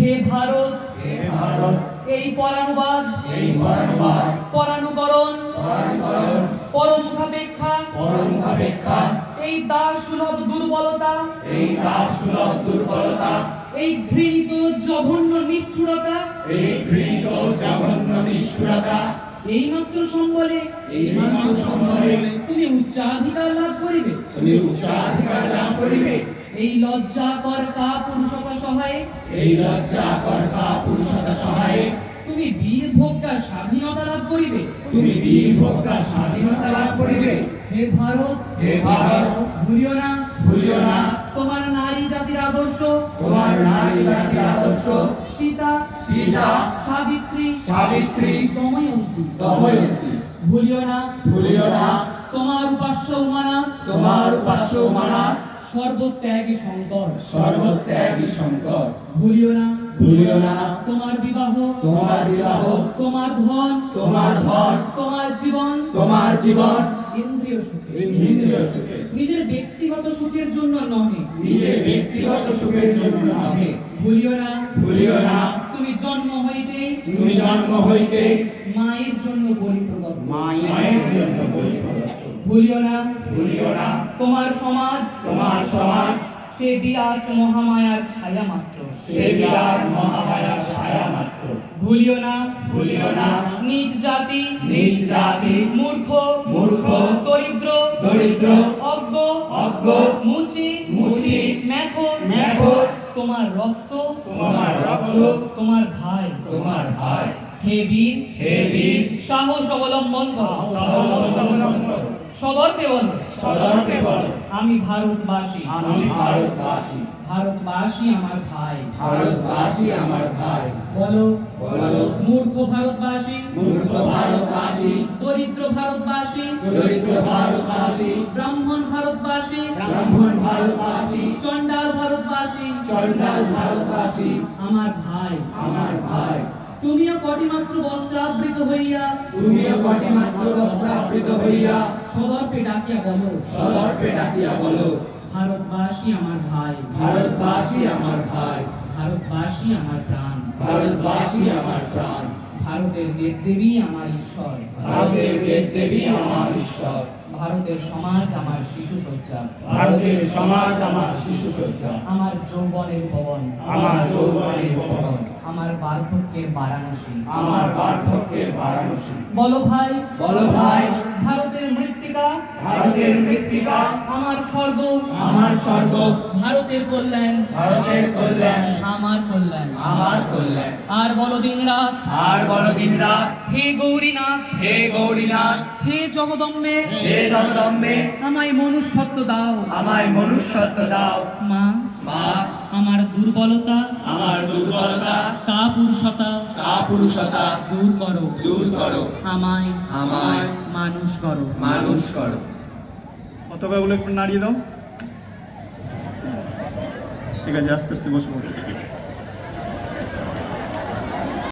হে ভারত হে ভারত এই পরানুবাদ এই পরানুবাদ পরানুকরণ পরানুকরণ পরমুখাপেক্ষা পরমুখাপেক্ষা এই দাস সুলভ দুর্বলতা এই দাস সুলভ দুর্বলতা এই ঘৃণিত জঘন্য নিষ্ঠুরতা এই ঘৃণিত জঘন্য নিষ্ঠুরতা এই মাত্র সম্বলে এই মাত্র সম্বলে তুমি উচ্চাধিকার লাভ করিবে। তুমি উচ্চাধিকার লাভ করিবে। এই লজ্জা কর কা পুরুষতা সহায়ে। এই লজ্জা কর্তা পুরুষতা সহায়ে। তুমি বীর ভোগা স্বাধীনতা লাভ করিবে। তুমি বীর ভোক্তা স্বাধীনতা লাভ করিবে। হে ভারত হে ভারত ভুলিও না। ভুলিও না। তোমার নারী জাতির আদর্শ। তোমার নারী জাতির আদর্শ। সীতা সীতা সাবিত্রী সাবিত্রী দময়ন্তী। দময়ন্তী। ভুলিও না। ভুলিও না। তোমার উপাস্য উমানাথ তোমার উপাস্য মানা সর্বত্যাগী শঙ্কর। সর্বত্যাগী শঙ্কর। ভুলিও না। ভুলিও না। তোমার বিবাহ। তোমার বিবাহ। তোমার ধন। তোমার ধন। তোমার জীবন। তোমার জীবন। ইন্দ্রিয় সুখে। ইন্দ্রিয় সুখে। নিজের ব্যক্তিগত সুখের জন্য নহে। নিজের ব্যক্তিগত সুখের জন্য নহে। ভুলিও না। ভুলিও না। তুমি জন্ম হইতে মায়ের জন্য বলি প্রদত্ত। মায়ের জন্য বলিপ্রদত্ত ভুলিও না। ভুলিও না। তোমার সমাজ তোমার সমাজ। সে বিরাট মহামায়ার ছায়া মাত্র। সে বিরাট মহামায়ার ছায়া মাত্র। ভুলিও না। ভুলিও না। নিজ জাতি নিজ জাতি। মূর্খ মূর্খ। দরিদ্র দরিদ্র। অজ্ঞ অজ্ঞ। মুচি মুচি। মেথর তোমার রক্ত তোমার রক্ত তোমার ভাই। তোমার ভাই। হে বীর হে বীর। সাহস অবলম্বন করো। সাহস অবলম্বন সদর্পে বলো। সদর্পে বলো। আমি ভারতবাসী। আমি ভারতবাসী। ভারতবাসী আমার ভাই। ভারতবাসী আমার ভাই। বলো। বলো। মূর্খ ভারতবাসী। মূর্খ ভারতবাসী। দরিদ্র ভারতবাসী। দরিদ্র ভারতবাসী। ব্রাহ্মণ ভারতবাসী। ব্রাহ্মণ ভারতবাসী। চণ্ডাল ভারতবাসী। চন্ডাল ভারতবাসী। আমার ভাই। আমার ভাই। তুমিও কটি কটিমাত্র বস্ত্রাবৃত হইয়া তুমিও কটি মাত্র বস্ত্রাবৃত হইয়া সদর্পে ডাকিয়া বলো। সদর্পে ডাকিয়া বলো। ভারতবাসী আমার ভাই। ভারতবাসী আমার ভাই। ভারতবাসী আমার প্রাণ। ভারতবাসী আমার প্রাণ। ভারতের দেবদেবী আমার ঈশ্বর। ভারতের দেব দেবী আমার ঈশ্বর। ভারতের সমাজ আমার শিশু সজ্জা ভারতের সমাজ আমার শিশু সজ্জা আমার যৌবনের ভবন আমার যৌবনের ভবন আমার বার্ধক্যের বারাণসী। আমার বার্ধক্যের বারাণসী। বলো ভাই। বলো ভাই। ভারতের মৃত্তিকা। ভারতের মৃত্তিকা। আমার স্বর্গ। আমার স্বর্গ। ভারতের কল্যাণ। ভারতের কল্যাণ। আমার কল্যাণ। আমার কল্যাণ। আর বলো দিন রাত। আর বলো দিন রাত। হে গৌরীনাথ। হে গৌরীনাথ। হে জগদম্বে। হে জগদম্বে। আমায় মনুষ্যত্ব দাও। আমায় মনুষ্যত্ব দাও। মা। মা। দুর্বলতা আমার দুর্বলতা কা পুরুষতা কাপুরুষতা দূর করো। দূর করো। আমায় আমায় মানুষ করো। মানুষ করো। ওগুলো একটু নাড়িয়ে দাও। ঠিক আছে আস্তে আস্তে বসে পড়ো